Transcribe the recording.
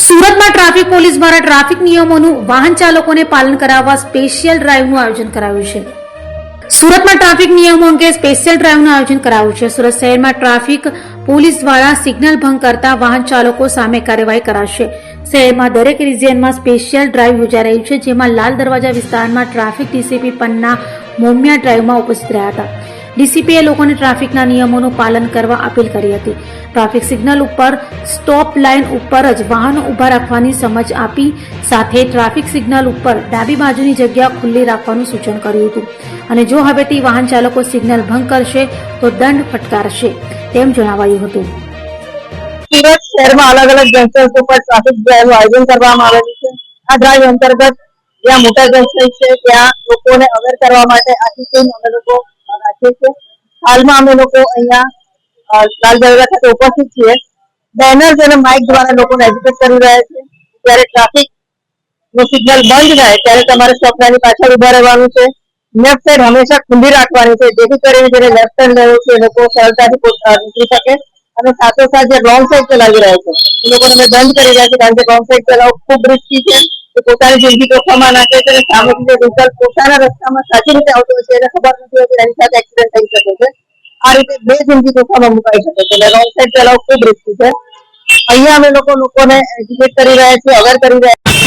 સુરતમાં traffic police દ્વારા traffic નિયમોનું વાહન ચાલકોને પાલન કરાવવા સ્પેશિયલ ડ્રાઈવનું આયોજન કરાયું છે. સુરતમાં ટ્રાફિક નિયમો અંગે સ્પેશિયલ ડ્રાઈવનું આયોજન કરાયું છે. સુરત શહેરમાં ટ્રાફિક પોલીસ દ્વારા સિગ્નલ ભંગ કરતા વાહન ચાલકો સામે કાર્યવાહી કરાશે. શહેરમાં દરેક રિજિયનમાં સ્પેશિયલ ડ્રાઈવ યોજાઈ રહી છે, જેમાં લાલ દરવાજા વિસ્તારમાં ટ્રાફિક ડીસીપી પન્ના મોમિયા ડ્રાઈવમાં ઉપસ્થિત રહ્યા હતા. ડીસીપીએ લોકોને ટ્રાફિકના નિયમોનું પાલન કરવા અપીલ કરી હતી. ટ્રાફિક સિગ્નલ ઉપર, સ્ટોપ લાઇન ઉપર જ વાહનો ઊભા રાખવાની સમજ આપી સાથે ટ્રાફિક સિગ્નલ ઉપર ડાબી બાજુની જગ્યા ખુલ્લી રાખવાનું સૂચન કર્યું હતું. અને જો હવેથી વાહન ચાલકો સિગ્નલ ભંગ કરશે, તો દંડ ફટકારશે તેમ જણાવાયું હતું. સુરત શહેરમાં અલગ અલગ જંકશન્સ ઉપર ટ્રાફિક ડ્રાઈવનું આયોજન કરવામાં આવેલું છે. આ ડ્રાઈવ અંતર્ગત જ્યાં મોટા જંકશન છે, ત્યાં લોકોને અવેર કરવા માટે ટીમ અમે લોકો રાખીએ છીએ હાલમાં અમે લોકો અહીંયા લાલ દરવાજા ખાતે ઉપસ્થિત છીએ. બેનર્સ અને માઇક દ્વારા લોકોને એજ્યુકેટ કરી રહ્યા છે. જ્યારે ટ્રાફિકનું સિગ્નલ બંધ થાય, ત્યારે તમારે સ્વપ્નાની પાછળ ઊભા રહેવાનું છે. લેફ્ટ સાઈડ હંમેશા ખુલ્લી રાખવાની છે. જેથી કરીને જેને લેફ્ટ સાઈડ લેવું છે લોકો સરળતાથી નીકળી શકે. અને સાથોસાથ જે રોંગ સાઈડ ચલાવી રહ્યા છે. એ લોકોને અમે બંધ કરી રહ્યા છે, કારણ કે રોંગ સાઈડ ચલાવવું ખૂબ રિસ્કી છે. પોતાની જિંદગી જોખમમાં નાખે છે અને જે વ્હીકલ પોતાના રસ્તામાં સાચી રીતે આવતો હોય છે, એને ખબર નથી હોતી એની સાથે એક્સિડન્ટ થઈ શકે છે. આ રીતે બે જિંદગી જોખમમાં મુકાઈ શકે છે. રોંગ સાઈડ ચલાવવું ખૂબ રિસ્કી છે. અહીંયા અમે લોકો લોકોને એજ્યુકેટ કરી રહ્યા છીએ અવેર કરી રહ્યા છીએ.